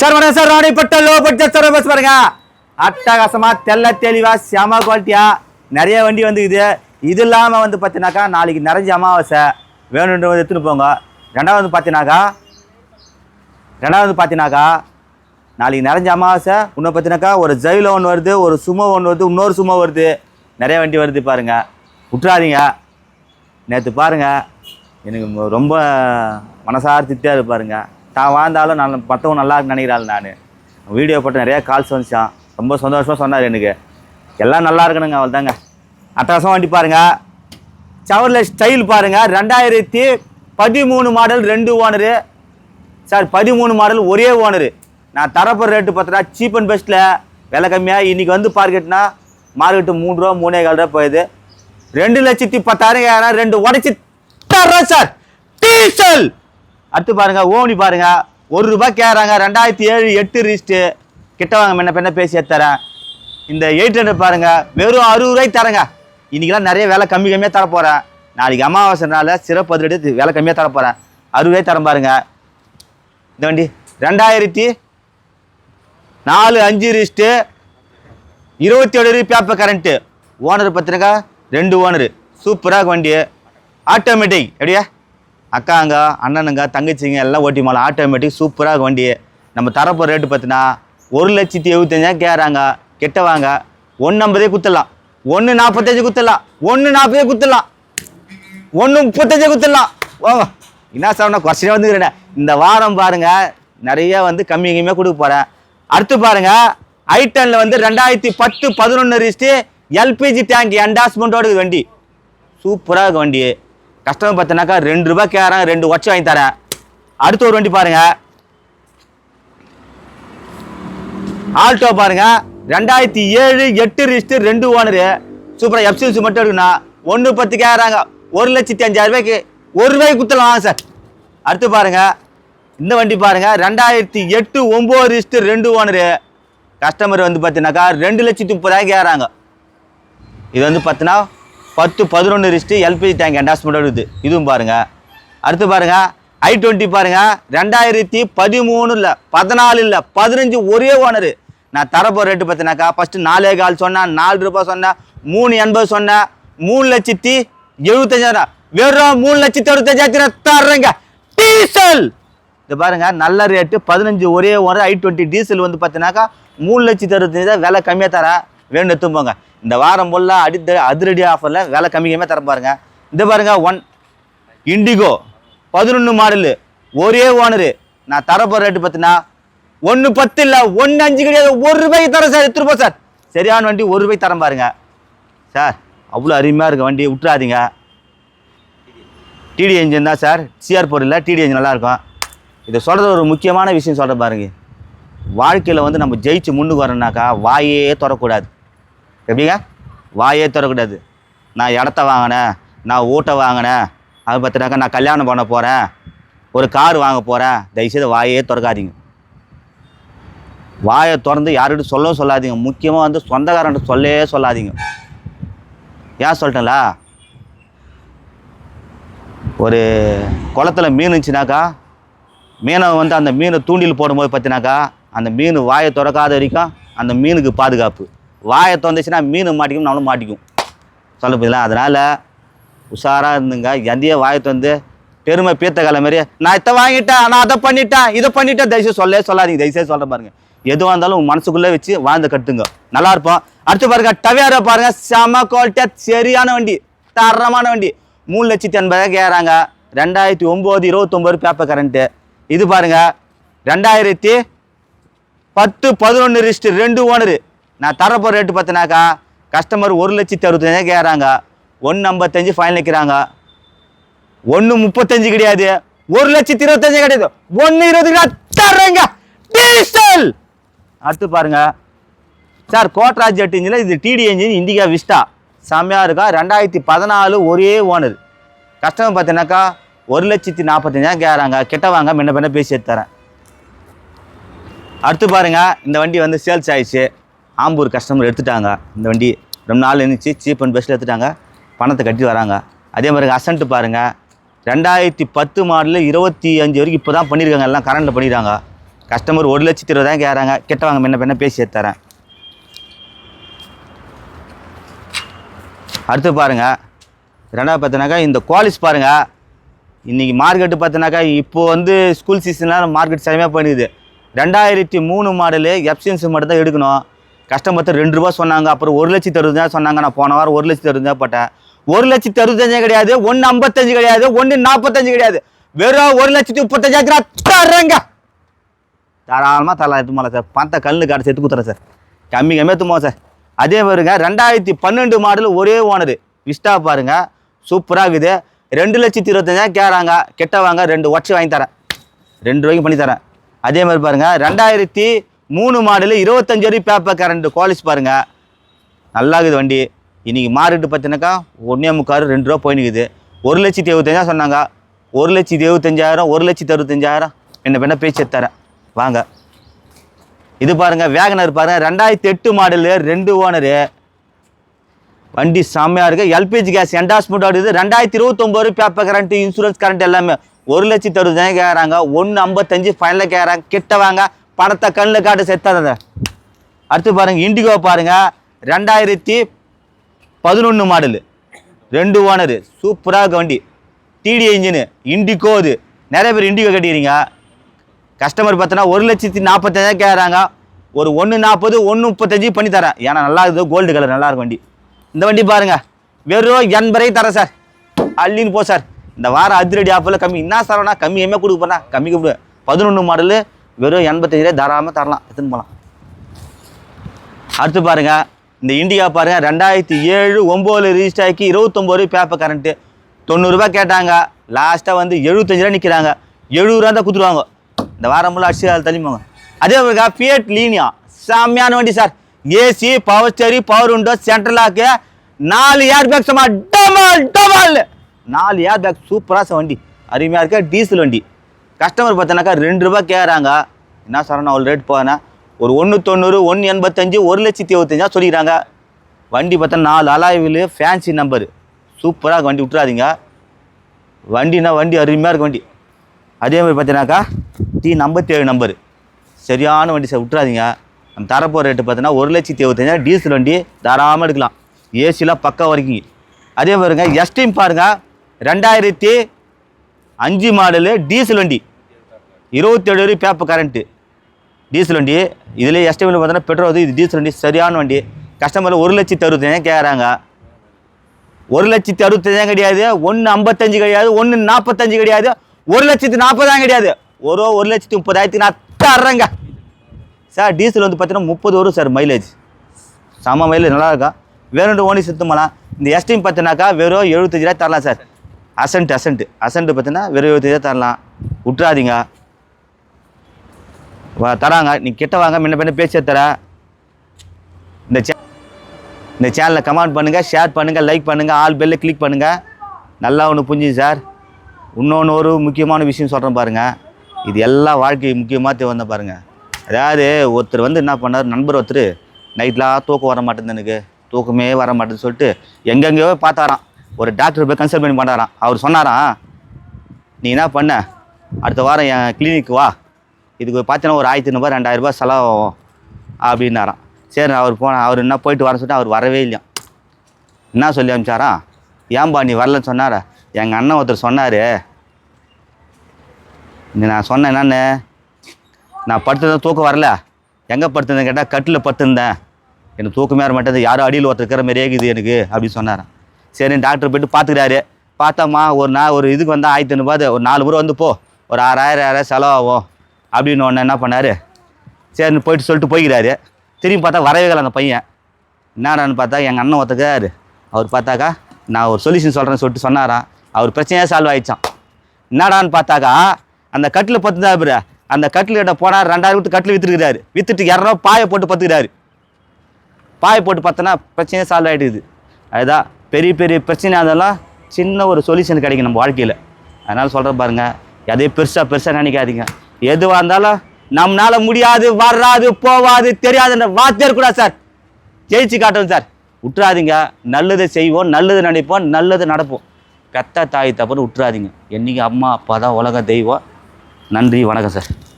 Sir வணக்கம் sir. Ranipet low budget sir bus பாருங்க. அட்டகாசமா தெல்ல தெளிவா செம குவாலிட்டியா நிறைய வண்டி வந்துக்குது. இது இல்லாமல் வந்து பார்த்தீங்கன்னாக்கா நாளைக்கு நிறைஞ்ச அமாவாசை. வேணுன்ற எடுத்துன்னு போங்க. ரெண்டாவது வந்து பார்த்தீங்கன்னாக்கா ரெண்டாவது பார்த்தீங்கன்னாக்கா நாளைக்கு நிறைஞ்ச அமாவாசை. இன்னும் பார்த்தீங்கன்னாக்கா ஒரு ஜெயில ஒன்று வருது ஒரு சுமோ ஒன்று வருது இன்னொரு சுமோ வருது. நிறைய வண்டி வருது பாருங்க. விட்றாதீங்க நேற்று பாருங்க. எனக்கு ரொம்ப மனசார திருப்தியாக இருப்பாருங்க தான் வாழ்ந்தாலும் நான் மற்றவங்க நல்லா நினைக்கிறாள் நான். வீடியோ போட்டு நிறையா கால்ஸ் வந்துச்சான் ரொம்ப சந்தோஷமாக சொன்னார் எனக்கு. எல்லாம் நல்லா இருக்கணுங்க அவள் தாங்க அட்டகாசம் வண்டி பாருங்கள் சவரில் ஸ்டைல் பாருங்கள் ரெண்டாயிரத்தி பதிமூணு மாடல் ரெண்டு ஓனரு சார் பதிமூணு மாடல் ஒரே ஓனரு நான் தரப்போகிற ரேட்டு பார்த்தா சீப் அண்ட் பெஸ்ட்டில் விலை கம்மியாக இன்றைக்கி வந்து மார்க்கெட்னா மார்க்கெட்டு மூணு ரூபா மூணே கால் ரூபா போயிடுது ரெண்டு லட்சத்தி பத்தாயிரம் ரெண்டு உடச்சி தர்றேன் சார். டீசல்! அடுத்து பாருங்க ஓனி பாருங்க. ஒரு ரூபாய் கேட்குறாங்க ரெண்டாயிரத்தி ஏழு எட்டு ரிஸ்ட்டு கிட்ட வாங்க முன்ன பின்ன பேசி தரேன். இந்த எயிட் ஹண்ட்ரட் பாருங்க. வெறும் அறுபது ரூபாய்க்கு தரேங்க. இன்னைக்கெல்லாம் நிறைய விலை கம்மி கம்மியாக தர போகிறேன் நாளைக்கு அமாவாசைனால சிறப்பு அதிரடி விலை கம்மியாக தர போகிறேன் அறுபது ரூபாய் தரேன் பாருங்க. இந்த வண்டி ரெண்டாயிரத்தி நாலு அஞ்சு ரிஸ்ட்டு இருபத்தி ஏழு பேப்பர் கரண்ட்டு ஓனர் பார்த்துருக்கா ரெண்டு ஓனரு சூப்பராக வண்டி. ஆட்டோமேட்டிக் எப்படியா அக்காங்க அண்ணனுங்க தங்கச்சிங்க எல்லாம் ஓட்டி மேலே. ஆட்டோமேட்டிக் சூப்பராக வண்டி நம்ம தரப்போ ரேட்டு பார்த்தினா ஒரு லட்சத்தி எழுபத்தஞ்சாயிரம் கேட்குறாங்க கெட்ட வாங்க ஒன்று ஐம்பதே குத்துடலாம். ஒன்று நாற்பத்தஞ்சு குத்துடலாம். ஒன்று நாற்பதே குத்துடலாம். ஒன்று முப்பத்தஞ்சு குத்துடலாம். ஓ என்ன சார் குறைச்சினே வந்துக்கிறேன். இந்த வாரம் பாருங்க நிறைய வந்து கம்மி கம்மியாக கொடுக்க போகிறேன் அடுத்து பாருங்கள் ஐட்டனில் வந்து ரெண்டாயிரத்தி பத்து பதினொன்று ரிஸ்ட்டு எல்பிஜி டேங்க் என்டாஸ்மெண்ட்டோட வண்டி. சூப்பராக இருக்கு வண்டி கஸ்டமர் பார்த்தனாக்கா ரெண்டு ரூபாய் கேட்குறேன் ரெண்டு ஒச்சை வாங்கி தரேன். அடுத்து ஒரு வண்டி பாருங்க. ஆல்டோ பாருங்க. ரெண்டாயிரத்தி ஏழு எட்டு ரிஸ்ட்டு ரெண்டு ஓனரு சூப்பராக எஃப்சிஎஸ் மட்டும் எடுக்கணும் ஒன்று பத்து கேட்குறாங்க. ஒரு லட்சத்தி அஞ்சாயிரம் ரூபாய்க்கு ஒரு ரூபாய்க்கு குத்தலாம் சார். அடுத்து பாருங்க. இந்த வண்டி பாருங்க. ரெண்டாயிரத்தி எட்டு ஒம்பது ரிஸ்ட்டு ரெண்டு ஓனரு கஸ்டமர் வந்து பார்த்தீங்கன்னாக்கா ரெண்டு லட்சத்தி முப்பதாயிரம் கேட்குறாங்க. இது வந்து பார்த்தீங்கன்னா பத்து பதினொன்று ரிஸ்ட்டு எல்பிஜி டேங்க் என்டாஸ்மெண்ட் வருது இதுவும் பாருங்கள் அடுத்து பாருங்கள் ஐ டுவெண்ட்டி பாருங்க. ரெண்டாயிரத்தி பதிமூணு இல்லை பதினாலு இல்லை பதினஞ்சு ஒரே ஓனரு நான் தரப்போ ரேட்டு பார்த்தினாக்கா ஃபஸ்ட்டு நாலே கால் சொன்னேன் நாலு ரூபாய் சொன்னேன் மூணு எண்பது சொன்னேன் மூணு லட்சத்தி எழுபத்தஞ்சாயிரம் வெறும் மூணு லட்சத்தி அறுபத்தஞ்சாயிரத்தி தர்றேங்க. டீசல். இது பாருங்க நல்ல ரேட்டு பதினஞ்சு ஒரே ஒரு ஐ டுவெண்ட்டி டீசல் வந்து பார்த்தீங்கன்னாக்கா மூணு லட்சத்தி அறுபத்தஞ்சு தான் விலை கம்மியாக தரேன். வேணும் எடுத்து போங்க. இந்த வாரம் போல அடித்த அதிரடி ஆஃபரில் விலை கம்மி கம்மியாக தர பாருங்க. இந்த பாருங்க ஒன் இண்டிகோ பதினொன்று மாடலு ஒரே ஓனரு நான் தரப்போகிற ரேட்டு பார்த்தீங்கன்னா ஒன்று பத்து இல்லை ஒன்று அஞ்சு கிடையாது ஒரு ரூபாய்க்கு தரேன் சார் எடுத்துருப்போம் சார். சரியான வண்டி ஒரு ரூபாய்க்கு தரம் பாருங்க. சார் அவ்வளோ அருமையாக இருக்கும் வண்டி விட்டுறாதீங்க. டிடி என்ஜின் தான் சார். சிஆர் போர் இல்லை டிடி என்ஜின் நல்லாயிருக்கும் இதை சொல்கிறது ஒரு முக்கியமான விஷயம் சொல்கிற பாருங்க. வாழ்க்கையில் வந்து நம்ம ஜெயிச்சு முன்னுக்கு வரோம்னாக்கா வாயே தொடக்கூடாது எப்படிங்க? வாயே திறக்கூடாது நான் இடத்த வாங்கினேன் நான் ஊட்ட வாங்கினேன் அது பார்த்தினாக்கா நான் கல்யாணம் பண்ண போகிறேன் ஒரு கார் வாங்க போகிறேன் தயவுசெய்து வாயே திறக்காதீங்க. வாயை திறந்து யார்கிட்ட சொல்லவும் சொல்லாதீங்க. முக்கியமாக வந்து சொந்தக்காரன்ட்ட சொல்லவே சொல்லாதீங்க. ஏன் சொல்லிட்டேன்ல? ஒரு குளத்துல மீன் இருந்துச்சுனாக்கா மீனை வந்து அந்த மீனை தூண்டில் போடும்போது பார்த்தினாக்கா அந்த மீன் வாயை திறக்காத வரைக்கும் அந்த மீனுக்கு பாதுகாப்பு. வாயை தந்துச்சுன்னா மீன் மாட்டிக்கும் நம்மளும் மாட்டிக்கும். சொல்ல போதில்ல அதனால் உஷாராக இருந்துங்க. எந்தைய வாயை தந்து பெருமை பீத்த கால மாதிரி நான் இதை வாங்கிட்டேன் நான் அதை பண்ணிட்டேன் இதை பண்ணிட்டேன். தயவுசெய்து சொல்லவே சொல்லாதீங்க. தயவுசெய்து சொல்கிற பாருங்க. எதுவாக இருந்தாலும் உங்கள் மனசுக்குள்ளே வச்சு வாழ்ந்து கட்டுங்க நல்லா இருப்போம். அடுத்து பாருங்க டவேரா பாருங்க. செம குவாலிட்டியாக சரியான வண்டி தரமான வண்டி. மூணு லட்சத்தி எண்பதாக கேட்குறாங்க ரெண்டாயிரத்தி ஒம்பது இருபத்தொம்பது பேப்பர் கரண்ட்டு இது பாருங்க ரெண்டாயிரத்தி பத்து பதினொன்று ரிஸ்ட்டு ரெண்டு ஓனரு. நான் தரப்போ ரேட்டு பார்த்தினாக்கா கஸ்டமர் ஒரு லட்சத்தி அறுபத்தஞ்சா கேட்குறாங்க ஒன்று ஐம்பத்தஞ்சு ஃபைன் நிற்கிறாங்க ஒன்று முப்பத்தஞ்சு கிடையாது. ஒரு லட்சத்தி இருபத்தஞ்சு கிடையாது. ஒன்று இருபது தர்றேங்க. டீசல் அடுத்து பாருங்க. சார் கோட்ராஜ் ஜெட் இன்ஜினில் இது டிடி இன்ஜின் இண்டிகா விஸ்டா செம்மையாக இருக்கா? ரெண்டாயிரத்தி பதினாலு ஒரே ஓனர் கஸ்டமர் பார்த்தீங்கன்னாக்கா ஒரு லட்சத்தி நாற்பத்தஞ்சாயிரம் கேட்குறாங்க கிட்ட வாங்க முன்ன பின்ன பேசி தரேன். அடுத்து பாருங்க. இந்த வண்டி வந்து சேல்ஸ் ஆயிடுச்சு. ஆம்பூர் கஸ்டமர் எடுத்துட்டாங்க. இந்த வண்டி ரொம்ப நாள் இருந்துச்சு சீப் அண்ட் பெஸ்ட்டில் எடுத்துட்டாங்க. பணத்தை கட்டி வராங்க. அதே மாதிரி அசன்ட்டு பாருங்கள் ரெண்டாயிரத்தி பத்து மாடலில் இருபத்தி அஞ்சு வரைக்கும் இப்போ தான் பண்ணியிருக்காங்க. எல்லாம் கரண்டில் பண்ணிடுறாங்க கஸ்டமர் ஒரு லட்சத்தி இருபதாயிரம் கேட்குறாங்க கெட்டவாங்க முன்ன பின்ன பேசி தரேன் அடுத்து பாருங்க. ரெண்டாவது பார்த்தினாக்கா இந்த குவாலிஸ் பாருங்கள் இன்றைக்கி மார்க்கெட்டு பார்த்தினாக்கா இப்போ வந்து ஸ்கூல் சீசன்லாம் மார்க்கெட் செமையாக பண்ணிடுது ரெண்டாயிரத்தி மூணு மாடலு எப்சிஎன்சி மட்டும் தான் எடுக்கணும். கஸ்டமர் ரெண்டு ரூபா சொன்னாங்க அப்புறம் ஒரு லட்சத்து அறுபதாயிரம் சொன்னாங்க நான் போன வாரம் ஒரு லட்சத்து அறுபதாயிரம் போட்டேன். ஒரு லட்சத்தி அறுபத்தஞ்சு கிடையாது ஒன்று ஐம்பத்தஞ்சு கிடையாது ஒன்று நாற்பத்தஞ்சு கிடையாது. வெறும் ஒரு லட்சத்தி முப்பத்தஞ்சாயிரம் தரேங்க தாராளமாக தரலாம் எடுத்து போகலாம் சார். பணத்தை கல்லு காட்டு சேர்த்து கொடுத்துறேன் சார். கம்மி கம்மியாக எடுத்து சார். அதே மாதிரிங்க ரெண்டாயிரத்தி பன்னெண்டு மாடல் ஒரே ஓனரு. விஸ்டா பாருங்க சூப்பராக இருக்குது. ரெண்டு லட்சத்தி இருபத்தஞ்சாயிரம் கேட்குறாங்க கெட்ட வாங்க ரெண்டு ஒட்சி வாங்கி தரேன். ரெண்டு ரூபாய்க்கு பண்ணி தரேன். அதே மாதிரி பாருங்க ரெண்டாயிரத்தி மூணு மாடலு இருபத்தஞ்சு வரைக்கும் பேப்பர் கரண்ட் குவாலிஸ் பாருங்கள் நல்லா இருக்குது வண்டி இன்றைக்கி மார்க்கெட்டு பார்த்தீங்கன்னாக்கா ஒன்றே முக்காரு ரெண்டு ரூபா போயினுக்குது ஒரு லட்சத்தி எழுபத்தஞ்சாயிரம் சொன்னாங்க. ஒரு லட்சத்தி எழுபத்தஞ்சாயிரம் ஒரு லட்சத்தி அறுபத்தஞ்சாயிரம். என்ன பண்ண பேச்சு எடுத்து தரேன் வாங்க. இது பாருங்க வேகனர் பாருங்கள் ரெண்டாயிரத்தி எட்டு மாடலு ரெண்டு ஓனரு வண்டி செம்மையாக இருக்குது எல்பிஜி கேஸ் என்டாஸ்மெண்ட் ஆடுது ரெண்டாயிரத்தி இருபத்தொம்போது பேப்பர் கரண்ட்டு இன்சூரன்ஸ் கரண்ட் எல்லாமே. ஒரு லட்சத்தி அறுபதாயிரம் கேட்குறாங்க ஒன்று ஐம்பத்தஞ்சு ஃபைனலில் கேட்குறாங்க கிட்ட வாங்க. பணத்தை கண்ணில் காட்டு செத்தாத அடுத்து பாருங்கள் இண்டிகோ பாருங்கள் ரெண்டாயிரத்தி பதினொன்று மாடலு ரெண்டு ஓனரு சூப்பராக இருக்க வண்டி. டிடி இன்ஜினு இண்டிகோ இது. நிறைய பேர் இண்டிகோ கட்டிக்கிறீங்க. கஸ்டமர் பார்த்தோன்னா ஒரு லட்சத்தி நாற்பத்தஞ்சாயிரம் கேட்குறாங்க ஒரு ஒன்று நாற்பது ஒன்று முப்பத்தஞ்சு பண்ணி தரேன். ஏன்னா நல்லா இருக்குது. கோல்டு கலர் நல்லா இருக்கும் வண்டி. இந்த வண்டி பாருங்க. வெறும் எண்பதை தரேன் சார். அள்ளின்னு போ சார். இந்த வாரம் அதிரடி ஆஃபில் கம்மி. என்ன சார் கம்மி எம்மே கொடுக்க போறேன். கம்மி கொடு பதினொன்று மாடலு வெறும் எண்பத்தஞ்சு தாராளமாக தரலாம். எடுத்துன்னு போகலாம் அடுத்து பாருங்க இந்த இந்தியா பாருங்க ரெண்டாயிரத்தி ஏழு ஒம்போதுல ரிஜிஸ்டர் ஆக்கி இருபத்தொம்போது பேப்பர் கரண்ட்டு தொண்ணூறுரூபா கேட்டாங்க. லாஸ்ட்டாக வந்து எழுபத்தஞ்சு ரூபா நிற்கிறாங்க எழுபது ரூபா தான் கொடுத்துருவாங்க. இந்த வாரம் ஃபுல்லாக அடிச்சு அதில் தள்ளிப்போங்க அதே மாதிரி ஃபியட் லீனியா செம்மையான வண்டி sir AC power steering power window central lock நாலு ஏர் பேக் சும்மா டபுள் டபுள் நாலு ஏர் பேக் சூப்பராக சார் வண்டி. அருமையாக இருக்க டீசல் வண்டி. கஸ்டமர் பார்த்தோன்னாக்கா ரெண்டு ரூபா கேட்குறாங்க என்ன சொல்கிறேன் அவ்வளோ ரேட் போனேன் ஒரு ஒன்று தொண்ணூறு ஒன்று எண்பத்தஞ்சு ஒரு லட்சத்தி இருபத்தஞ்சா சொல்லிக்கிறாங்க. வண்டி பார்த்தா நாலு அலாய்வில் ஃபேன்சி நம்பரு சூப்பராக வண்டி விட்றாதீங்க வண்டினா வண்டி அருமையாக இருக்கும் வண்டி. அதே மாதிரி பார்த்தீங்கன்னாக்கா டி ஐம்பத்தேழு நம்பரு சரியான வண்டி சார் விட்றாதீங்க நம்ம தரப்போகிற ரேட்டு பார்த்தீங்கன்னா ஒரு லட்சத்தி இருபத்தஞ்சா டீசல் வண்டி தாராளமாக எடுக்கலாம். ஏசிலாம் பக்கா வரைக்கும். அதே மாதிரிங்க எஸ்டீம் பாருங்க ரெண்டாயிரத்தி அஞ்சு மாடலு டீசல் வண்டி. இருபத்தேழு வரைக்கும் பேப்பர் கரண்ட்டு டீசல் வண்டி. இதில் எஸ்டிமில் பார்த்தோன்னா பெட்ரோல் வந்து இது டீசல் வண்டி சரியான வண்டி. கஸ்டமர் ஒரு லட்சத்தி அறுபத்தஞ்சாயிரம் கேட்குறாங்க ஒரு லட்சத்தி அறுபத்தஞ்சாயிரம் கிடையாது ஒன்று ஐம்பத்தஞ்சு கிடையாது ஒன்று நாற்பத்தஞ்சு கிடையாது ஒரு லட்சத்து நாற்பதாயிரம் கிடையாது. ஒரு ஒரு லட்சத்தி முப்பதாயிரத்துக்கு நான் தர்றேங்க. சார் டீசல் வந்து பார்த்தீங்கன்னா முப்பது வரும் சார் மைலேஜ் செம மைலேஜ் நல்லா இருக்கா? வேணுண்டு ஓனி சுத்தம் இந்த எஸ்டிம் பார்த்தினாக்கா வெறும் எழுபத்தஞ்சாயிரம் தரலாம் சார். அசன்ட் அசன்ட் அசன்ட் பார்த்தீங்கன்னா வெறும் எழுபத்தஞ்சாயிரம் தரலாம். விட்றாதீங்க தராங்க. நீ கிட்ட வாங்க முன்ன பின்ன பேச்சு தரேன். இந்த சே இந்த சேனலை கமெண்ட் பண்ணுங்கள் ஷேர் பண்ணுங்கள் லைக் பண்ணுங்கள் ஆல் பெல்ல கிளிக் பண்ணுங்கள் நல்லா ஒன்று புரிஞ்சுது சார் இன்னொன்று ஒரு முக்கியமான விஷயம் சொல்கிறேன் பாருங்கள் இது எல்லா வாழ்க்கை முக்கியமாக வந்த பாருங்கள் அதாவது ஒருத்தர் வந்து என்ன பண்ணார்? நண்பர் ஒருத்தர் நைட்லாம் தூக்கம் வர மாட்டேங்குது எனக்கு. தூக்கமே வர மாட்டேன்னு சொல்லிட்டு எங்கெங்கேயோ பார்த்தாராம். ஒரு டாக்டர் போய் கன்சல்ட் பண்ணி பண்ணாராம் அவர் சொன்னாராம் நீ என்ன பண்ண? அடுத்த வாரம் என் கிளினிக்கு வா. இதுக்கு பார்த்தீங்கன்னா ஒரு ஆயிரத்தி ஐநூறுபா ரெண்டாயிரரூபா செலவாகும் அப்படின்னாராம். சரி அவர் போன அவர் என்ன போயிட்டு வர சொல்லிட்டு அவர் வரவே இல்லையா என்ன சொல்லி அனுப்பிச்சாராம் ஏன்பா நீ வரலன்னு சொன்னாரா? எங்கள் அண்ணன் ஒருத்தர் சொன்னார். நான் சொன்னேன் என்னன்னு? நான் படுத்திருந்தேன் தூக்கம் வரல. எங்கே படுத்துருந்தேன் கேட்டால் கட்டில் படுத்திருந்தேன். எனக்கு தூக்கமே வர மாட்டேங்குது. யாரும் அடியில் ஒருத்தர் இருக்கிற மாதிரியே இருக்குது எனக்கு அப்படின்னு சொன்னாராம். சரி டாக்டர் போயிட்டு பார்த்துக்கிறாரு. பார்த்தாம்மா ஒரு நாள் ஒரு இதுக்கு வந்தால் ஆயிரத்தி ஐநூறுபா ஒரு நாலு முறை வந்து போ. ஒரு ஆறாயிரம் ஆறாயிரம் செலவாகும். அப்படின்னு ஒன்று என்ன பண்ணார்? சரின்னு போயிட்டு சொல்லிட்டு போய்க்கிறாரு. திரும்பி பார்த்தா வரவே அந்த பையன். என்னடான்னு பார்த்தா எங்கள் அண்ணன் ஒத்துக்காரு. அவர் பார்த்தாக்கா நான் ஒரு சொல்யூஷன் சொல்கிறேன்னு சொல்லிட்டு சொன்னாராம். அவர் பிரச்சனையே சால்வ் ஆயிடுச்சான் என்னடான்னு பார்த்தாக்கா அந்த கட்டில் பத்து பிற அந்த கட்டில் கிட்ட போனால் ரெண்டாயிரம் விட்டு கட்டில் விற்றுருக்கிறாரு விற்றுட்டு இரநூறுவா பாயை போட்டு பத்துக்கிறாரு. பாயை போட்டு பார்த்தோன்னா பிரச்சனையே சால்வ் ஆகிடுது அதுதான் பெரிய பெரிய பிரச்சனை அதெல்லாம் சின்ன ஒரு சொல்யூஷன் கிடைக்கும் நம்ம வாழ்க்கையில். அதனால் சொல்கிறேன் பாருங்கள் எதையும் பெருசாக பெருசாக நினைக்காதீங்க. எதுவாக இருந்தாலும் நம்மளால முடியாது வராது போவாது தெரியாதுன்ற வார்த்தை இருக்கக்கூடாது சார். ஜெயிச்சு காட்டணும் சார். விட்டுறாதீங்க நல்லதை செய்வோம் நல்லது நினைப்போம் நல்லது நடப்போம். பெத்த தாய் தப்புன்னு விட்டுறாதீங்க என்றைக்கு அம்மா அப்பா தான் உலக தெய்வம். நன்றி வணக்கம் சார்.